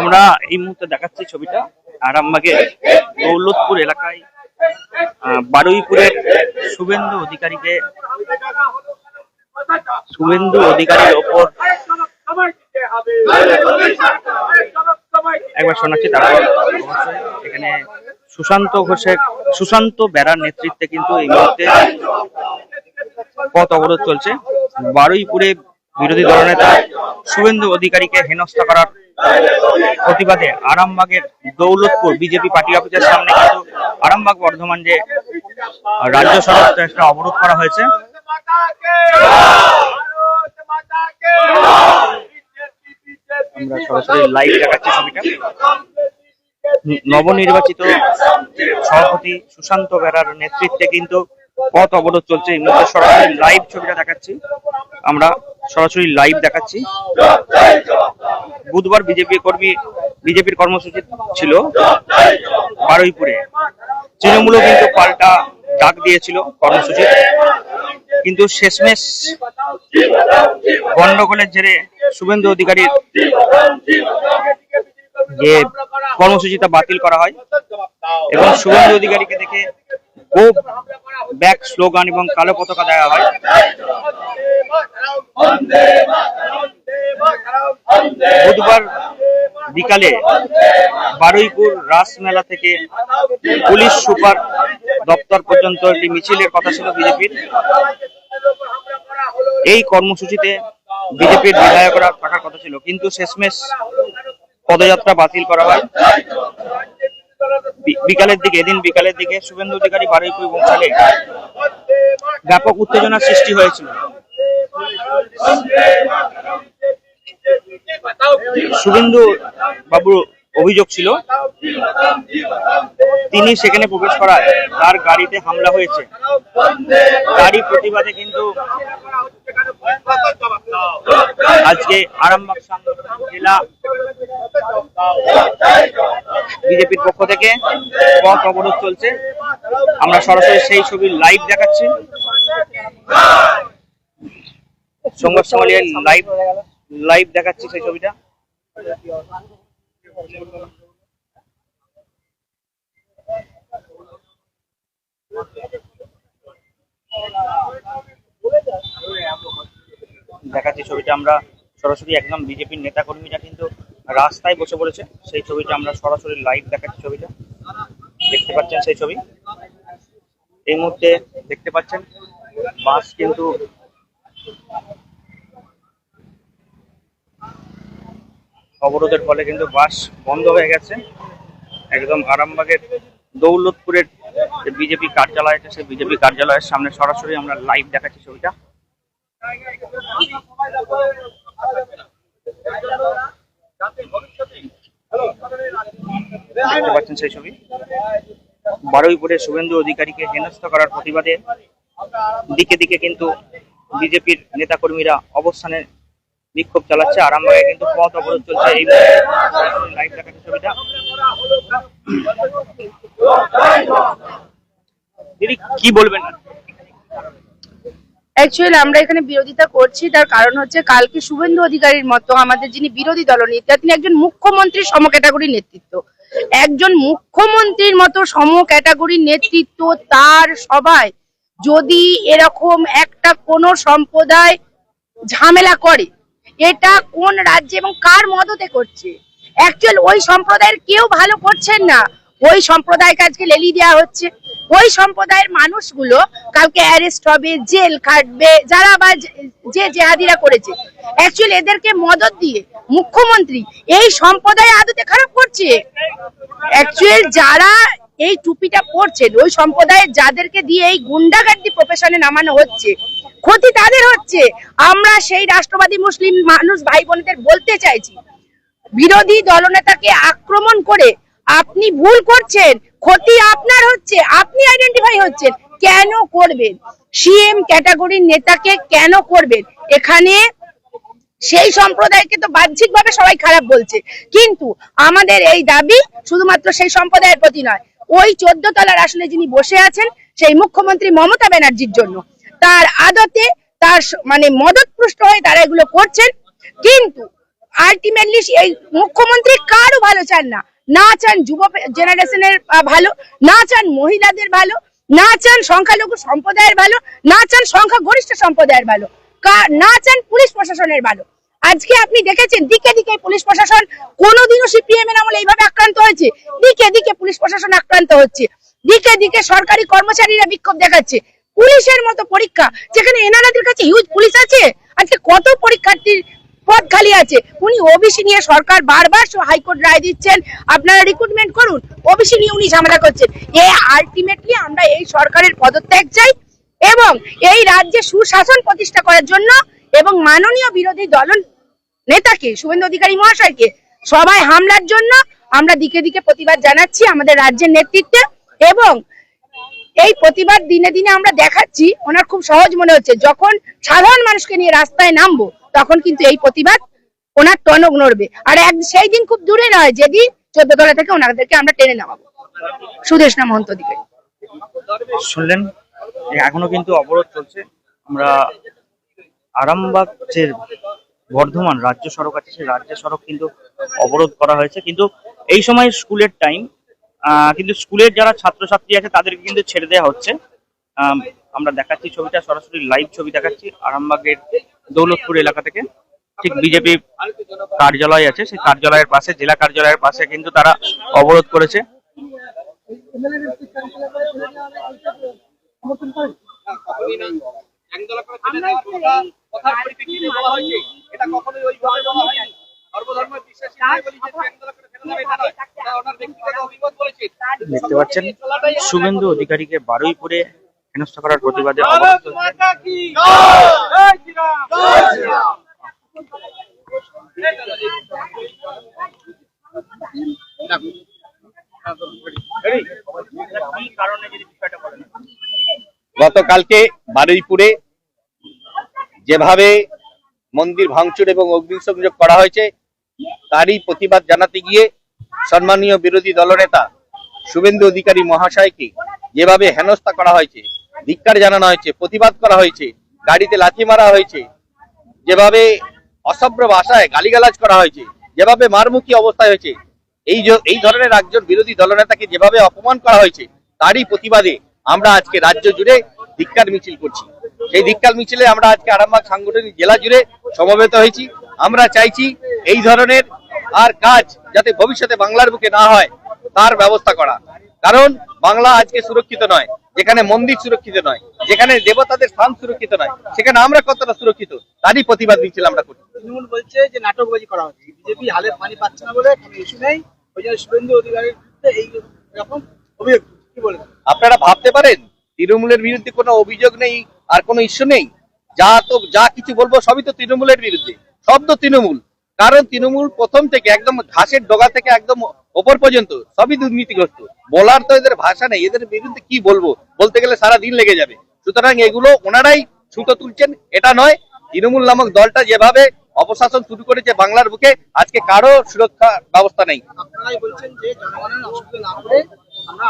আমরা এই মুহূর্তে দেখাচ্ছি ছবিটা। আরামবাগের দৌলতপুর এলাকায় বারুইপুরের শুভেন্দু অধিকারীকে, শুভেন্দু অধিকারীর ওপর একবার শোনাচ্ছি তারপর এখানে সুশান্ত ঘোষের, সুশান্ত বেড়ার নেতৃত্বে কিন্তু এই মুহূর্তে পথ অবরোধ চলছে। বারুইপুরে বিরোধী দলনেতা শুভেন্দু অধিকারীকে হেনস্থা করার প্রতিবাদে আরামবাগের দৌলতপুর বিজেপি পার্টি অফিসের সামনে কিন্তু আরামবাগ বর্ধমান যে রাজ্য সড়ক একটা অবরোধ করা হয়েছে। আমরা লাইভ দেখাচ্ছি ছবিটা। নবনির্বাচিত সভাপতি সুশান্ত বেরার নেতৃত্বে কিন্তু পথ অবরোধ চলছে। এই মুহূর্তে সরাসরি লাইভ ছবিটা দেখাচ্ছি। আমরা সরাসরি লাইভ দেখাচ্ছি। বুধবার বিজেপি কর্মী, বিজেপির কর্মসূচি ছিল বারুইপুরে। তৃণমূলও কিন্তু পাল্টা ডাক দিয়েছিল কর্মসূচি কিন্তু শেষমেশ গন্ডগোলের জেরে শুভেন্দু অধিকারীর যে কর্মসূচিটা বাতিল করা হয়, এবং শুভেন্দু অধিকারীকে দেখে গো ব্যাক স্লোগান এবং কালো পতাকা দেওয়া হয়। বুধবার বিকালে বারুইপুর রাসমেলা থেকে পুলিশ সুপার দপ্তর পর্যন্ত একটি মিছিলের কথা ছিল বিজেপির। এই কর্মসূচিতে বিজেপির বিধায়করা থাকার কথা ছিল, কিন্তু শেষমেশ পদযাত্রা বাতিল করা হয়। বিকালের দিকে, এদিন বিকালের দিকে শুভেন্দু অধিকারী বারুইপুর পৌঁছালে ব্যাপক উত্তেজনার সৃষ্টি হয়েছিল। শুভেন্দু বাবুর অভিযোগ ছিল, তিনি সেখানে প্রবেশ করায় তার গাড়িতে হামলা হয়েছে। তারই প্রতিবাদে কিন্তু আজকে আরামবাগ জেলা বিজেপির পক্ষ থেকে পথ অবরোধ চলছে। আমরা সরাসরি সেই ছবির লাইভ দেখাচ্ছি। সংবাদ সম্মেলনের লাইভ লাইভ দেখাচ্ছি সেই ছবিটা। দেখাচ্ছি ছবিটা আমরা সরাসরি একদম বিজেপির নেতাকর্মীরা কিন্তু রাস্তায় বসে পড়েছে। সেই ছবিটা আমরা সরাসরি লাইভ দেখাচ্ছি ছবিটা। দেখতে পাচ্ছেন সেই ছবি। এই মুহূর্তে দেখতে পাচ্ছেন, বাস কিন্তু অবরোধের ফলে কিন্তু বাস বন্ধ হয়ে গেছে। একদম আরামবাগের দৌলতপুরের যে বিজেপি কার্যালয় আছে, সেই বিজেপি কার্যালয়ের সামনে সরাসরি আমরা লাইভ দেখাচ্ছি ছবিটা। দেখতে পাচ্ছেন সেই ছবি। বারুইপুরে শুভেন্দু অধিকারীকে হেনস্থা করার প্রতিবাদে দিকে দিকে কিন্তু বিজেপির নেতাকর্মীরা অবস্থানে বিক্ষোভ চালাচ্ছে। আরামবাগে কিন্তু পথ অবরোধ চলছে এই লাইভ দেখাচ্ছে ছবিটা। আমরা এখানে বিরোধিতা করছি, তার কারণ হচ্ছে কালকে শুভেন্দু অধিকারীর মতো আমাদের যিনি বিরোধী দলনেতা, তিনি একজন মুখ্যমন্ত্রীর সম ক্যাটাগরির নেতৃত্ব। একজন মুখ্যমন্ত্রীর মতো সম ক্যাটাগরির নেতৃত্ব তার সভায় যদি এরকম একটা কোন সম্প্রদায় ঝামেলা করে, এটা কোন রাজ্যে এবং কার মদতে করছে? অ্যাকচুয়াল ওই সম্প্রদায়ের কেউ ভালো করছেন না। ওই সম্প্রদায়কে আজকে লেলি দেওয়া হচ্ছে। ওই সম্প্রদায়ের মানুষগুলো কালকে অ্যারেস্ট হবে, জেল খাটবে, যারা বা যে- জেহাদিরা করেছে। অ্যাকচুয়ালি এদেরকে মদত দিয়ে মুখ্যমন্ত্রী এই সম্প্রদায় আদতে খারাপ করছে। অ্যাকচুয়াল যারা এই টুপিটা পরছেন, ওই সম্প্রদায়ের যাদেরকে দিয়ে এই গুন্ডাগার্দি প্রফেশনে নামানো হচ্ছে, ক্ষতি তাদের হচ্ছে। আমরা সেই রাষ্ট্রবাদী মুসলিম মানুষ ভাই বোনদের বলতে চাইছি বিরোধী দলনেতাকে আক্রমণ করে আপনি ভুল করছেন, ক্ষতি আপনার হচ্ছে, আপনি আইডেন্টিফাই হচ্ছেন, কেন করবেন? সিএম ক্যাটাগরির নেতাকে কেন করবেন? এখানে সেই সম্প্রদায়কে তো বাহ্যিকভাবে সবাই খারাপ বলছে। কিন্তু আমাদের এই দাবি শুধুমাত্র সেই সম্প্রদায়ের প্রতি নয়, ওই চোদ্দ তলার আসনে যিনি বসে আছেন, সেই মুখ্যমন্ত্রী মমতা ব্যানার্জির জন্য। তার আদতে তার মানে মদতপুষ্ট হয়ে তারা এগুলো করছেন। কিন্তু আলটিমেটলি এই মুখ্যমন্ত্রী কারও ভালো চান না। না চান যুব জেনারেশনের ভালো, না চান মহিলাদের ভালো, না চান সংখ্যালঘু সম্প্রদায়ের ভালো, না চান সংখ্যা গরিষ্ঠ সম্প্রদায়ের ভালো না চান পুলিশ প্রশাসনের ভালো। আজকে আপনি দেখেছেন, দিকে দিকে পুলিশ প্রশাসন, কোনোদিনও সিপিএম এর আমলে এইভাবে আক্রান্ত হয়েছে। দিকে দিকে পুলিশ প্রশাসন আক্রান্ত হচ্ছে। দিকে দিকে সরকারি কর্মচারীরা বিক্ষোভ দেখাচ্ছে। পুলিশের মতো পরীক্ষা, যেখানে এনারাদের কাছে হিউজ পুলিশ আছে, আজকে কত পরীক্ষার্থীর পদ খালি আছে। উনি ওবিসি নিয়ে সরকার বারবার হাইকোর্ট রায় দিচ্ছেন। আপনারা রিক্রুটমেন্ট করুন। ওবিসি নিয়ে উনি ঝামেলা করছেন। এ আলটিমেটলি আমরা এই সরকারের পদত্যাগ চাই এবং এই রাজ্যে সুশাসন প্রতিষ্ঠা করার জন্য এবং মাননীয় বিরোধী দল নেতাকে, শুভেন্দু অধিকারী মহাশয়কে সবাই হামলার জন্য আমরা দিকে দিকে প্রতিবাদ জানাচ্ছি আমাদের রাজ্যের নেতৃত্বে এবং এই প্রতিবাদ দিনে দিনে আমরা দেখাচ্ছি। ওনার খুব সহজ মনে হচ্ছে। যখন সাধারণ মানুষকে নিয়ে রাস্তায় নামবো তখন কিন্তু এই প্রতিবাদ ওনার টনক নড়বে। আর এক সেই দিন খুব দূরে নয় যেদিন চোদ্দ তলা থেকে ওনাদেরকে আমরা টেনে নামাবো। সুদেশ না মহন্ত অধিকারী। শুনলেন এখনও কিন্তু অবরোধ চলছে। আমরা আরামবাগ যে বর্ধমান রাজ্য সড়ক আছে সেই রাজ্য সড়ক কিন্তু অবরোধ করা হয়েছে। কিন্তু এই সময় স্কুলের টাইম কিন্তু স্কুলের যারা ছাত্রছাত্রী আছে তাদেরকে কিন্তু ছেড়ে দেওয়া হচ্ছে। আম, আমরা দেখাচ্ছি ছবিটা সরাসরি লাইভ ছবি দেখাচ্ছি। আরামবাগের দৌলতপুর এলাকা থেকে। ঠিক বিজেপি কার্যালয় আছে সেই কার্যালয়ের পাশে জেলা কার্যালয়ের পাশে কিন্তু তারা অবরোধ করেছে। একদলা করে ছেড়ে দেওয়ার কথা কথার পরিপ্রেক্ষিতে বলা হয়েছে এটা কখনোই ওইভাবে বলা হয়নি সর্বধর্ম বিশ্বাসী নয় বলি যে একদলা করে ছেড়ে দেবে এটা নয় এটা ওনার ব্যক্তিগত অভিমত বলেছেন দেখতে পাচ্ছেন শুভেন্দু অধিকারীকে বারুইপুরে হেনস্থ করার প্রতিবাদে অবরোধ চলছে। মাতা কি জয় শ্রীরাম জয় শ্রীরাম কি কারণে যদি বিষয়টা বলেন গতকালকে বারুইপুরে যেভাবে মন্দির ভাঙচুর এবং অগ্নিসংযোগ করা হয়েছে, তারই প্রতিবাদ জানাতে গিয়ে সম্মানীয় বিরোধী দলনেতা শুভেন্দু অধিকারী মহাশয়কে যেভাবে হেনস্থা করা হয়েছে, ধিক্কার জানানো হয়েছে, প্রতিবাদ করা হয়েছে, গাড়িতে লাথি মারা হয়েছে, যেভাবে অসভ্য ভাষায় গালিগালাজ করা হয়েছে, যেভাবে মারমুখী অবস্থায় হয়েছে, এই এই ধরনের একজন বিরোধী দলনেতাকে যেভাবে অপমান করা হয়েছে, তারই প্রতিবাদে আমরা আজকে রাজ্য জুড়ে ধিক্কার মিছিল করছি। সেই ধিক্কার মিছিলে আমরা আজকে আরামবাগ সাংগঠনিক জেলা জুড়ে সমবেত হয়েছি। আমরা চাইছি এই ধরনের আর কাজ যাতে ভবিষ্যতে বাংলার বুকে না হয় তার ব্যবস্থা করা। কারণ বাংলা আজকে সুরক্ষিত নয় যেখানে মন্দির সুরক্ষিত নয় যেখানে দেবতাদের স্থান সুরক্ষিত নয় সেখানে আমরা কতটা সুরক্ষিত তারই প্রতিবাদ মিছিল আমরা করি তৃণমূল বলছে যে নাটকবাজি করা হচ্ছে। বিজেপি হালে পানি পাচ্ছে না বলে কোনো ইস্যু নেই। ওই জন্য শুভেন্দু অধিকারীর বিরুদ্ধে এই রকম অভিযোগ। কি বলবেন? আপনারা ভাবতে পারেন তৃণমূলের বিরুদ্ধে কোনো অভিযোগ নেই আর কোনো ইস্যু নেই। যা তো, যা কিছু বলব সবই তো তৃণমূলের বিরুদ্ধে। সব তো তৃণমূল। কারণ তৃণমূল প্রথম থেকে একদম ঘাসের ডগা থেকে একদম ওপর পর্যন্ত সবই দুর্নীতিগ্রস্ত। বলার তো এদের ভাষা নেই। এদের বিরুদ্ধে কি বলব? বলতে গেলে সারা দিন লেগে যাবে। সুতরাং এগুলো ওনারাই ছুতো তুলছেন, এটা নয়। তৃণমূল নামক দলটা যেভাবে অপশাসন শুরু করেছে বাংলার বুকে, আজকে কারও সুরক্ষা ব্যবস্থা নেই। আপনারাই বলছেন যে জনগণের অসুবিধা না করে আমরা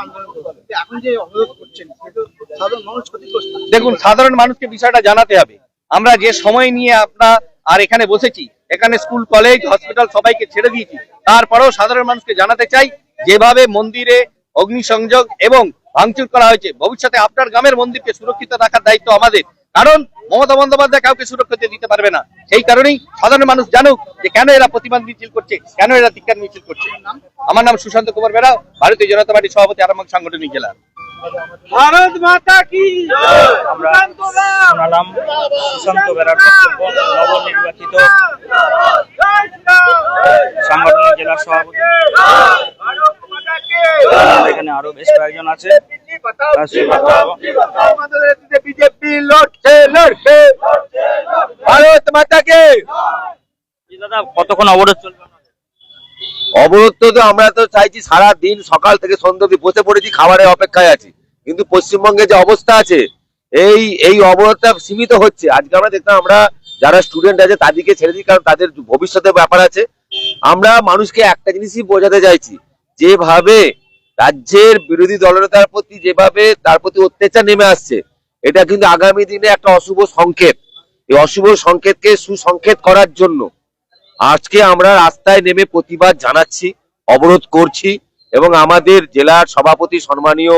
দেখুন, সাধারণ মানুষকে বিষয়টা জানাতে হবে। আমরা যে সময় নিয়ে আপনার আর এখানে বসেছি, এখানে স্কুল, কলেজ, হসপিটাল সবাইকে ছেড়ে দিয়েছি, তারপরেও সাধারণ মানুষকে জানাতে চাই, যেভাবে মন্দিরে অগ্নিসংযোগ এবং ভাঙচুর করা হয়েছে, ভবিষ্যতে আপনার গ্রামের মন্দিরকে সুরক্ষিত রাখার দায়িত্ব আমাদের। কারণ মমতা বন্দ্যোপাধ্যায় কাউকে সুরক্ষিত দিতে পারবে না। সেই কারণেই সাধারণ মানুষ জানুক যে কেন এরা প্রতিবাদ মিছিল করছে, কেন এরা ধিক্কার মিছিল করছে। আমার নাম সুশান্ত কুমার বেরাও ভারতীয় জনতা পার্টি সভাপতি আরামবাগ সাংগঠনিক জেলা। ভারত মাতা কি আমরা শোনালাম সুশান্ত বেরার বক্তব্য। নবনির্বাচিত সাংগঠনিক জেলা সভাপতি। এখানে আরও বেশ কয়েকজন আছে। বিজেপি লড়ছে লড়ছে ভারত মাতাকে জি দাদা কতক্ষণ অবরোধ চলবে? অবরোধ তো আমরা তো চাইছি সারা দিন সকাল থেকে সন্ধ্যা অবধি বসে পড়েছি, খাবারের অপেক্ষায় আছি। কিন্তু পশ্চিমবঙ্গে যে অবস্থা আছে, এই এই অবরোধটা সীমিত হচ্ছে। আজকে আমরা দেখতাম আমরা যারা স্টুডেন্ট আছে, তাদেরকে ছেড়ে দিই, কারণ তাদের ভবিষ্যতের ব্যাপার আছে। আমরা মানুষকে একটা জিনিসই বোঝাতে চাইছি, যেভাবে রাজ্যের বিরোধী দলনেতার প্রতি, যেভাবে তার প্রতি অত্যাচার নেমে আসছে, এটা কিন্তু আগামী দিনে একটা অশুভ সংকেত। এই অশুভ সংকেতকে সুসংকেত করার জন্য আজকে আমরা রাস্তায় নেমে প্রতিবাদ জানাচ্ছি, অবরোধ করছি এবং আমাদের জেলার সভাপতি সম্মানীয়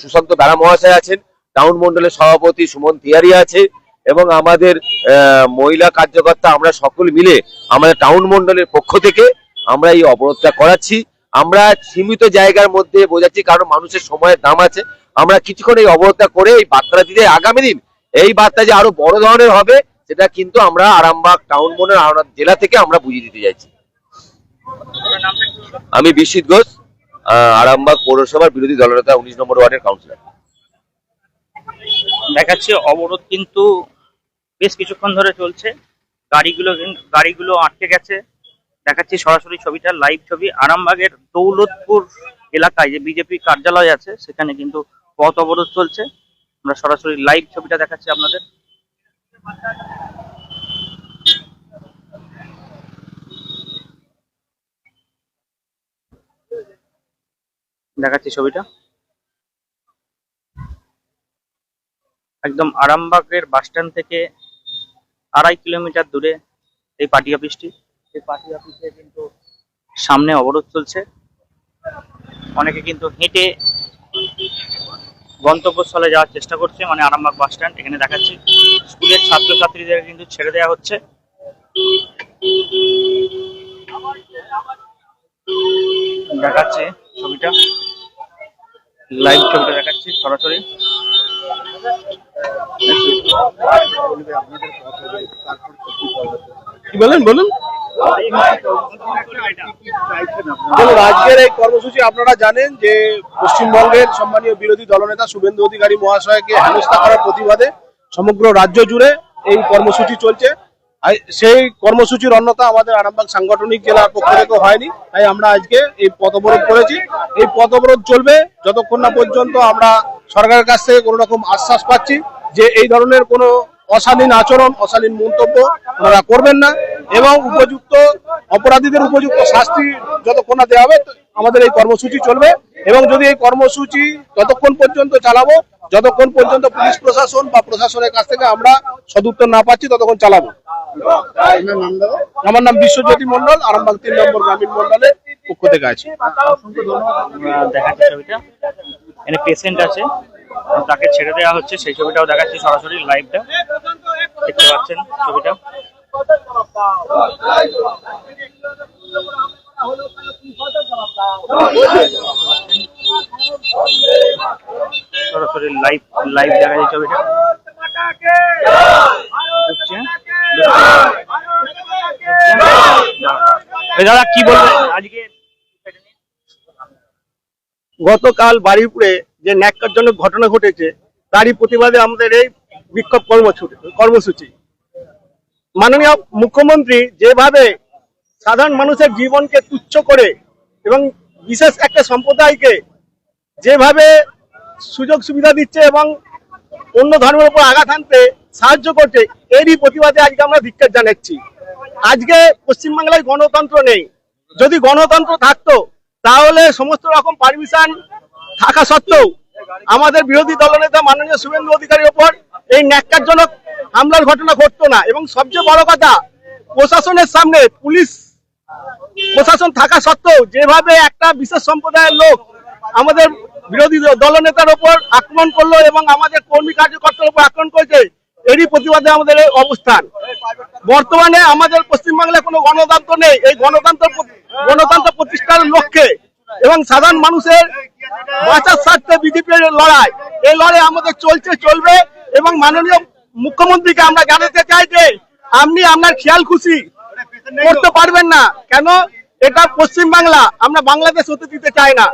সুশান্ত বেড়া মহাশয় আছেন, টাউন মন্ডলের সভাপতি সুমন তিয়ারি আছে এবং আমাদের মহিলা কার্যকর্তা আমরা সকল মিলে আমাদের টাউন মন্ডলের পক্ষ থেকে আমরা এই অবরোধটা করাচ্ছি। আমরা সীমিত জায়গার মধ্যে বোঝাচ্ছি কারণ মানুষের সময়ের দাম আছে। আমরা কিছুক্ষণ এই অবরোধটা করে এই বার্তাটা দিতে আগামী দিন এই বার্তা যে আরও বড় ধরনের হবে সেটা কিন্তু আমরা আরামবাগ টাউন মন্ডল আরামবাগ জেলা থেকে আমরা বুঝিয়ে দিতে চাইছি। আমি বিশ্বজিৎ ঘোষ আরামবাগ পৌরসভার বিরোধী দলনেতা উনিশ নম্বর ওয়ার্ডের কাউন্সিলর। দেখাচ্ছে অবরোধ কিন্তু বেশ কিছুক্ষণ ধরে চলছে। গাড়িগুলো গাড়িগুলো আটকে গেছে। দেখাচ্ছি সরাসরি ছবিটা লাইভ ছবি। আরামবাগের দৌলতপুর এলাকায় যে বিজেপি কার্যালয় আছে সেখানে কিন্তু পথ অবরোধ চলছে। আমরা সরাসরি লাইভ ছবিটা দেখাচ্ছি আপনাদের। দেখাচ্ছি ছবিটা। একদম আরামবাগের বাস স্ট্যান্ড থেকে আড়াই কিলোমিটার দূরে এই পার্টি অফিসটি। এই পার্টি অফিসে কিন্তু সামনে অবরোধ চলছে। অনেকে কিন্তু হেঁটে গন্তব্যস্থলে যাওয়ার চেষ্টা করছে মানে আরামবাগ বাস স্ট্যান্ড, এখানে দেখাচ্ছি। স্কুলের ছাত্রছাত্রীদের কিন্তু ছেড়ে দেওয়া হচ্ছে। দেখাচ্ছে ছবিটা। লাইভ ছবিটা দেখাচ্ছি সরাসরি। কি বলেন। বলুন, আজকের এই কর্মসূচি আপনারা জানেন যে পশ্চিমবঙ্গের সম্মানীয় বিরোধী দলনেতা শুভেন্দু অধিকারী মহাশয়কে হেনস্থা করার প্রতিবাদে সমগ্র রাজ্য জুড়ে এই কর্মসূচি চলছে। সেই কর্মসূচির অন্যতা আমাদের আরামবাগ সাংগঠনিক জেলা পক্ষ থেকে হয়নি। তাই আমরা আজকে এই পথ অবরোধ করেছি। এই পথ অবরোধ চলবে যতক্ষণ না পর্যন্ত আমরা সরকারের কাছ থেকে কোনো রকম আশ্বাস পাচ্ছি যে এই ধরনের কোনো অশালীন আচরণ, অশালীন মন্তব্য ওনারা করবেন না। এবং উপযুক্ত অপরাধীদের উপযুক্ত শাস্তি যতক্ষণ না দেওয়া হবে আমাদের এই কর্মসূচি চলবে। এবং যদি এই কর্মসূচি ততক্ষণ পর্যন্ত চালাবো, যতক্ষণ পর্যন্ত পুলিশ প্রশাসন বা প্রশাসনের কাছ থেকে আমরা সদুত্তর না পাচ্ছি, ততক্ষণ চালাবো। আমার নাম বিশ্বজ্যোতি মন্ডল আরামবাগ তিন নম্বর গ্রামীণ মন্ডলের পক্ষ থেকে আছি। পেশেন্ট আছে, তাকে ছেড়ে দেওয়া হচ্ছে, সেই ছবিটাও দেখাচ্ছি সরাসরি লাইভটা দেখতে পাচ্ছেন ছবিটা। সরাসরি লাইভ লাইভ দেখা যায় ছবিটা গতকাল বারুইপুরে যে ন্যাক্কারজনক ঘটনা ঘটেছে, তারই প্রতিবাদে আমাদের এই বিক্ষোভ কর্মসূচি কর্মসূচি। মাননীয় মুখ্যমন্ত্রী যেভাবে সাধারণ মানুষের জীবনকে তুচ্ছ করে এবং বিশেষ একটা সম্প্রদায়কে যেভাবে সুযোগ সুবিধা দিচ্ছে এবং অন্য ধর্মের উপর আঘাত আনতে সাহায্য করছে, এরই প্রতিবাদে আজকে আমরা ধিক্কার জানাচ্ছি। আজকে পশ্চিমবাংলায় গণতন্ত্র নেই। যদি গণতন্ত্র থাকতো, তাহলে সমস্ত রকম পারমিশন থাকা সত্ত্বেও আমাদের বিরোধী দলনেতা মাননীয় শুভেন্দু অধিকারীর ওপর এই ন্যাক্কারজনক হামলার ঘটনা ঘটতো না এবং সবচেয়ে বড় কথা, প্রশাসনের সামনে পুলিশ, প্রশাসন থাকা সত্ত্বেও যেভাবে একটা বিশেষ সম্প্রদায়ের লোক আমাদের বিরোধী দলনেতার ওপর আক্রমণ করল এবং আমাদের কর্মী কার্যকর্তার উপর আক্রমণ করেছে, এরই প্রতিবাদে আমাদের এই অবস্থান। বর্তমানে আমাদের পশ্চিমবাংলায় কোনো গণতন্ত্র নেই। এই গণতন্ত্র গণতন্ত্র প্রতিষ্ঠার লক্ষ্যে এবং সাধারণ মানুষের বাঁচার স্বার্থে বিজেপির লড়াই। এই লড়াই আমাদের চলছে, চলবে। এবং মাননীয় মুখ্যমন্ত্রীকে আমরা জানাতে চাই যে আপনি আপনার খেয়াল খুশি করতে পারবেন না। কেন? এটা পশ্চিম বাংলা, আমরা বাংলাদেশ হতে দিতে চাই না।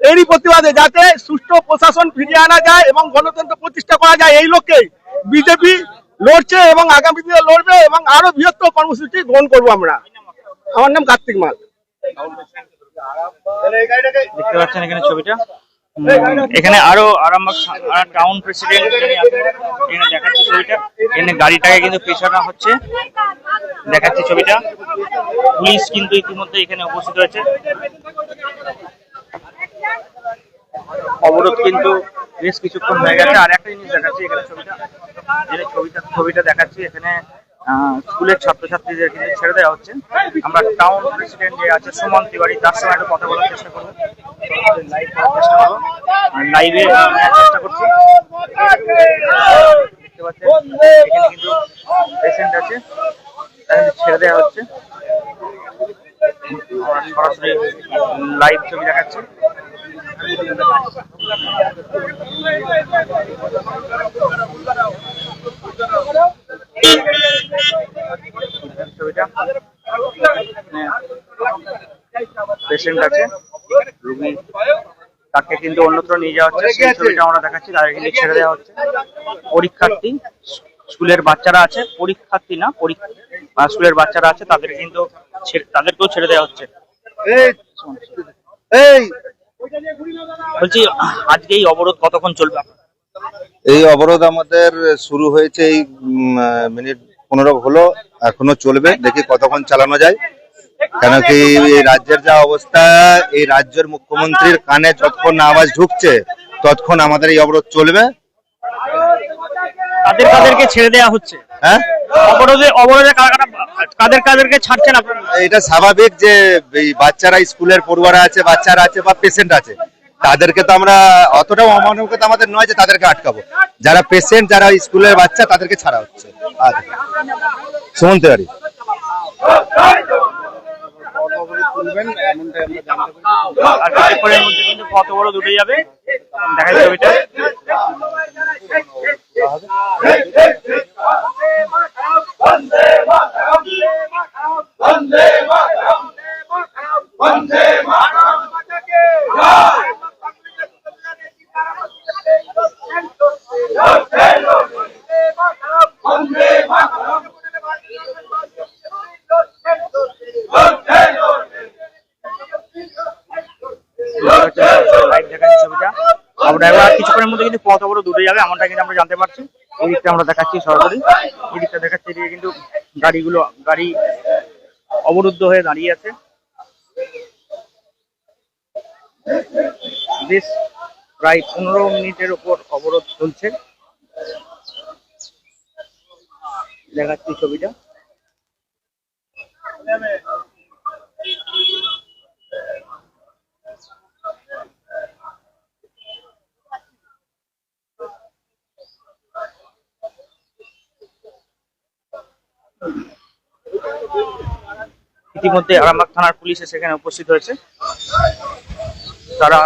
এরই প্রতিবাদে যাতে সুষ্ঠু প্রশাসন ফিরিয়ে আনা যায় এবং গণতন্ত্র প্রতিষ্ঠা করা যায়, এই লক্ষ্যে বিজেপি লড়ছে এবং আগামী দিনে লড়বে এবং আরও বৃহত্তর কর্মসূচি গ্রহণ করব আমরা। আমার নাম কার্তিক মাল। দেখতে পাচ্ছেন এখানে ছবিটা? এখানে আরও আরামবাগ টাউন প্রেসিডেন্ট এখানে দেখাচ্ছি ছবিটা। এখানে গাড়িটাকে কিন্তু পেছানো হচ্ছে, দেখাচ্ছি ছবিটা। পুলিশ কিন্তু ইতিমধ্যে এখানে উপস্থিত হয়েছে। অবরোধ কিন্তু বেশ কিছুক্ষণ হয়ে গেছে। আর একটা জিনিস দেখাচ্ছি এখানে ছবিটা। ছবিটা ছবিটা দেখাচ্ছি এখানে স্কুলের ছাত্রছাত্রীদের কিন্তু ছেড়ে দেওয়া হচ্ছে। আমরা টাউন প্রেসিডেন্ট যে আছে, সুমন তিওয়ারি, তার সঙ্গে একটু কথা বলার চেষ্টা করব। লাইভ করার চেষ্টা করব। লাইভে চেষ্টা করছি। দেখতে পাচ্ছেন, এখানে কিন্তু পেশেন্ট আছে ছেড়ে দেওয়া হচ্ছে। সরাসরি লাইভ ছবি দেখাচ্ছি। ছবিটা পেশেন্ট আছে রুগী তাকে কিন্তু অন্যত্র নিয়ে যাওয়া হচ্ছে সেই ছবিটা আমরা দেখাচ্ছি তাদের কিন্তু ছেড়ে দেওয়া হচ্ছে। পরীক্ষার্থী স্কুলের বাচ্চারা আছে পরীক্ষার্থী না পরীক্ষা স্কুলের বাচ্চারা আছে তাদের কিন্তু তাদেরকেও ছেড়ে দেওয়া হচ্ছে। এই। বলছি আজকে এই অবরোধ কতক্ষণ চলবে আপনার? এই অবরোধ আমাদের শুরু হয়েছে এই মিনিট পনেরো হলো এখনও চলবে দেখি কতক্ষণ চালানো যায়। কেন কি এই রাজ্যের যা অবস্থা এই রাজ্যের মুখ্যমন্ত্রীর কানে যতক্ষণ আওয়াজ ঢুকছে ততক্ষণ আমাদের এই অবরোধ চলবে। কাদের কাদেরকে ছেড়ে হচ্ছে? হ্যাঁ? অবরোধে কাদের কাদেরকে ছাড়ছেন আপনারা? এটা স্বাভাবিক যে বাচ্চারা স্কুলের পড়ুয়ারা আছে বাচ্চারা আছে বা পেশেন্ট আছে। তাদেরকে তো আমরা অতটাও অমানবিকতা আমাদের নয় যে তাদেরকে আটকাবো যারা পেশেন্ট যারা স্কুলের বাচ্চা তাদেরকে ছাড়া হচ্ছে আচ্ছা সুমন তিওয়ারি আর কিছুক্ষণের মধ্যে কিন্তু কত বড় দুটো যাবে দেখা যাবে ছবিটা লাইভ দেখাচ্ছি ছবিটা আমরা এবার কিছুক্ষণের মধ্যে কিন্তু কত বড় দুটো যাবে, এমনটা কিন্তু আমরা জানতে পারছি। এই দিকটা আমরা দেখাচ্ছি সরাসরি। এই দিকটা দেখাচ্ছি, এদিকে কিন্তু গাড়িগুলো, গাড়ি অবরুদ্ধ হয়ে দাঁড়িয়ে আছে। বেশ প্রায় পনেরো মিনিটের উপর অবরোধ চলছে। দেখাচ্ছি ছবিটা। ইতিমধ্যে আরামবাগ থানার পুলিশ সেখানে উপস্থিত হয়েছে। তারা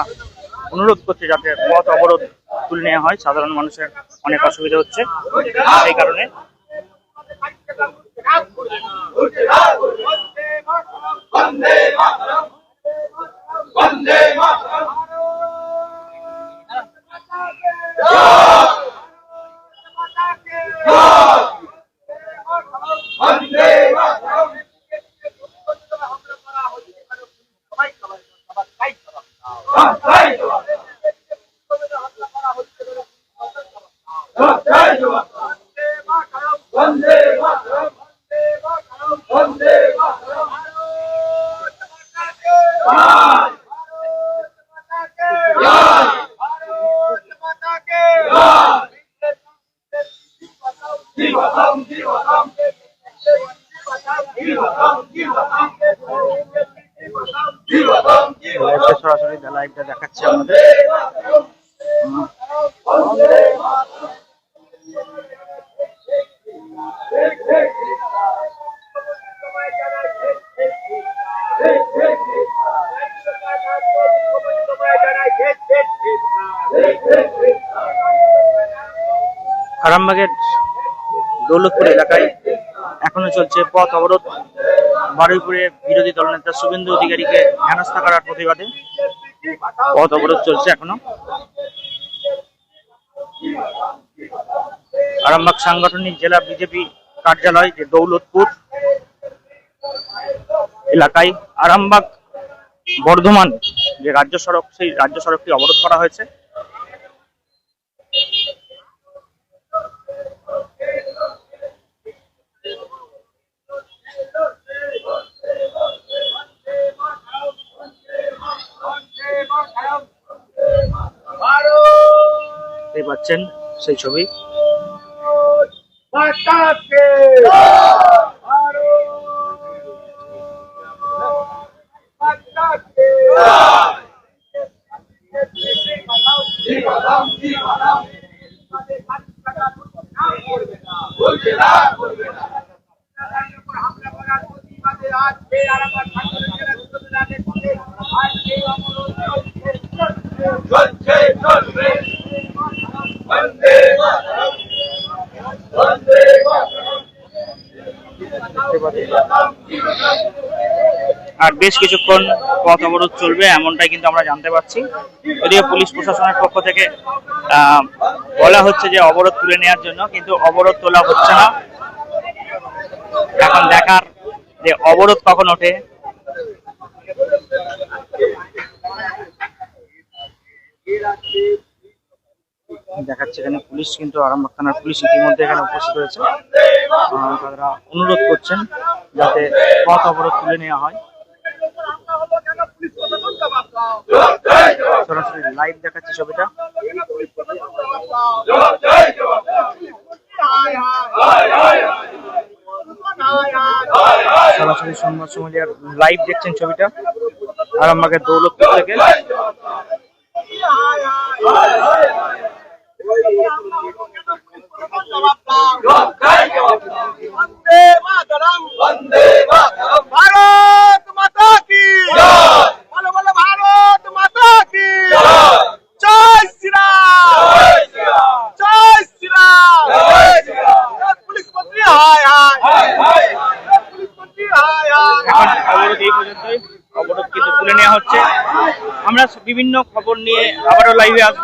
অনুরোধ করছে যাতে পথ অবরোধ তুলে নেওয়া হয়। সাধারণ মানুষের অনেক অসুবিধা হচ্ছে সেই কারণে। লাইভটা সরাসরি লাইভটা দেখাচ্ছে আমাদের। আরামবাগের দৌলতপুর এলাকায় এখনও চলছে পথ অবরোধ। বারুইপুরে বিরোধী দলনেতা শুভেন্দু অধিকারীকে হেনস্থা করার প্রতিবাদে পথ অবরোধ চলছে এখনও। আরামবাগ সাংগঠনিক জেলা বিজেপি কার্যালয় যে দৌলতপুর এলাকায় আরামবাগ বর্ধমান যে রাজ্য সড়ক, সেই রাজ্য সড়কটি অবরোধ করা হয়েছে। দেখতে পাচ্ছেন সেই ছবি আর বেশ কিছুক্ষণ পথ অবরোধ চলবে, এমনটাই কিন্তু আমরা জানতে পারছি। যদিও পুলিশ প্রশাসনের পক্ষ থেকে বলা হচ্ছে যে অবরোধ তুলে নেওয়ার জন্য, কিন্তু অবরোধ তোলা হচ্ছে না। এখন দেখার যে অবরোধ কখন ওঠে। দেখাচ্ছে এখানে পুলিশ, কিন্তু আরামবাগ থানার পুলিশ ইতিমধ্যে এখানে উপস্থিত হয়েছে। তারা অনুরোধ করছেন যাতে পথ অবরোধ তুলে নেওয়া হয়। সরাসরি লাইভ দেখাচ্ছি ছবিটা। সরাসরি সংবাদ সমাজের লাইভ দেখছেন ছবিটা। আরামবাগের দৌলতপুর থেকে। আমরা বিভিন্ন খবর নিয়ে আবারও লাইভে আসব।